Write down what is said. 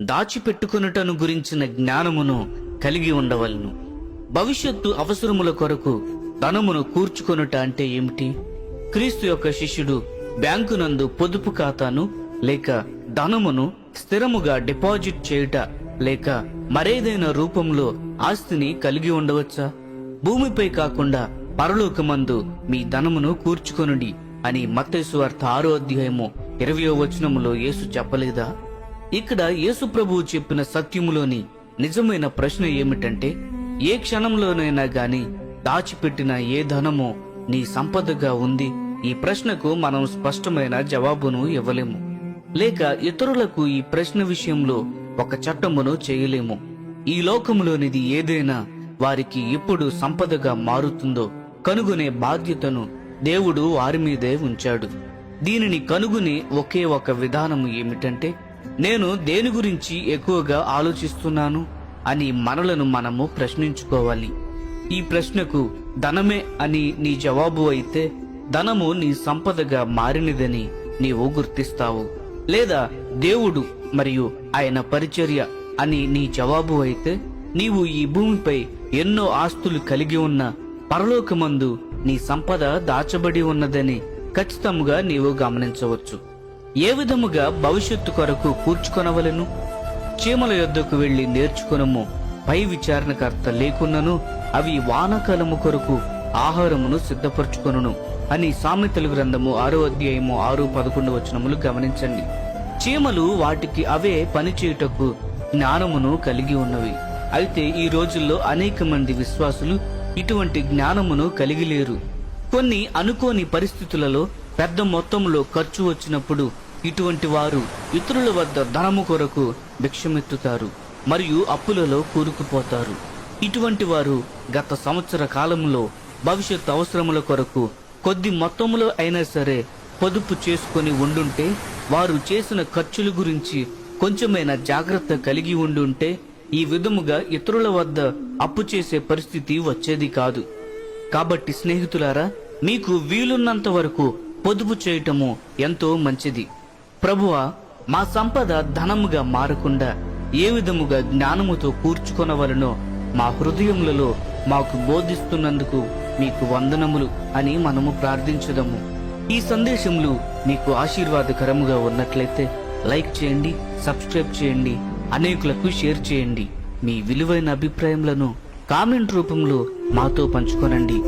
దాచిపెట్టుకొనుటను గురించిన జ్ఞానమును కలిగి ఉండవలను. భవిష్యత్తు అవసరముల కొరకు ధనమును కూర్చుకొనుట అంటే ఏమిటి? క్రీస్తు యొక్క శిష్యుడు బ్యాంకునందు పొదుపు ఖాతాను లేక ధనమును స్థిరముగా డిపాజిట్ చేయుట లేక మరేదైనా రూపంలో ఆస్తిని కలిగి ఉండవచ్చా? భూమిపై కాకుండా పరలోకమందు మీ ధనమును కూర్చుకొనుడి అని మత్తయి వార్త ఆరో అధ్యాయము ఇరవయో వచనములో యేసు చెప్పలేదా? ఇక్కడ యేసు ప్రభువు చెప్పిన సత్యములోని నిజమైన ప్రశ్న ఏమిటంటే ఏ క్షణంలోనైనా గాని దాచిపెట్టిన ఏ ధనమో నీ సంపదగా ఉంది? ఈ ప్రశ్నకు మనం స్పష్టమైన జవాబును ఇవ్వలేము. లేక ఇతరులకు ఈ ప్రశ్న విషయంలో ఒక చట్టమును చేయలేము. ఈ లోకములోనిది ఏదైనా వారికి ఎప్పుడు సంపదగా మారుతుందో కనుగొనే బాధ్యతను దేవుడు వారి మీదే ఉంచాడు. దీనిని కనుగొనే ఒకే ఒక విధానం ఏమిటంటే నేను దేని గురించి ఎక్కువగా ఆలోచిస్తున్నాను అని మనలను మనము ప్రశ్నించుకోవాలి. ఈ ప్రశ్నకు ధనమే అని నీ జవాబు అయితే ధనము నీ సంపదగా మారినదని నీవు గుర్తిస్తావు. లేదా దేవుడు మరియు ఆయన పరిచర్య అని నీ జవాబు అయితే నీవు ఈ భూమిపై ఎన్నో ఆస్తులు కలిగి ఉన్న పరలోకమందు నీ సంపద దాచబడి ఉన్నదని ఖచ్చితంగా నీవు గమనించవచ్చు. ఏ విధముగా భవిష్యత్తు కొరకు కూర్చుకొనవలెను? చీమల యొద్దకు వెళ్ళి నేర్చుకునము పై విచారణకర్త లేకున్నను అవి వానకాలము కొరకు ఆహారమును సిద్ధపరచుకొనును అని సామెతలు గ్రంథము ఆరో అధ్యాయము ఆరు పదకొండు వచనములు గమనించండి. చీమలు వాటికి అవే పనిచేయుటకు జ్ఞానమును కలిగి ఉన్నవి. అయితే ఈ రోజుల్లో అనేక మంది విశ్వాసులు ఇటువంటి జ్ఞానమును కలిగి లేరు. కొన్ని అనుకోని పరిస్థితులలో పెద్ద మొత్తంలో ఖర్చు వచ్చినప్పుడు ఇటువంటి వారు ఇతరుల వద్ద ధనము కొరకు భిక్షమెత్తుతారు మరియు అప్పులలో కూరుకుపోతారు. ఇటువంటి వారు గత సంవత్సర కాలంలో భవిష్యత్ అవసరముల కొరకు కొద్ది మొత్తములో అయినా సరే పొదుపు చేసుకొని ఉండుంటే వారు చేసిన ఖర్చుల గురించి కొంచెమైనా జాగ్రత్త కలిగి ఉండుంటే ఈ విధముగా ఇతరుల వద్ద అప్పు చేసే పరిస్థితి వచ్చేది కాదు. కాబట్టి స్నేహితులారా మీకు వీలున్నంత వరకు పొదుపు చేయటము ఎంతో మంచిది. ప్రభువ మా సంపద ధనముగా మారకుండా ఏ విధముగా జ్ఞానముతో కూర్చుకొనవలనో మా హృదయములలో మాకు బోధిస్తున్నందుకు మీకు వందనములు అని మనము ప్రార్థించుదము. ఈ సందేశములు మీకు ఆశీర్వాదకరముగా ఉన్నట్లయితే లైక్ చేయండి సబ్స్క్రైబ్ చేయండి అనేకులకు షేర్ చేయండి. మీ విలువైన అభిప్రాయములను కామెంట్ రూపంలో మాతో పంచుకోనండి.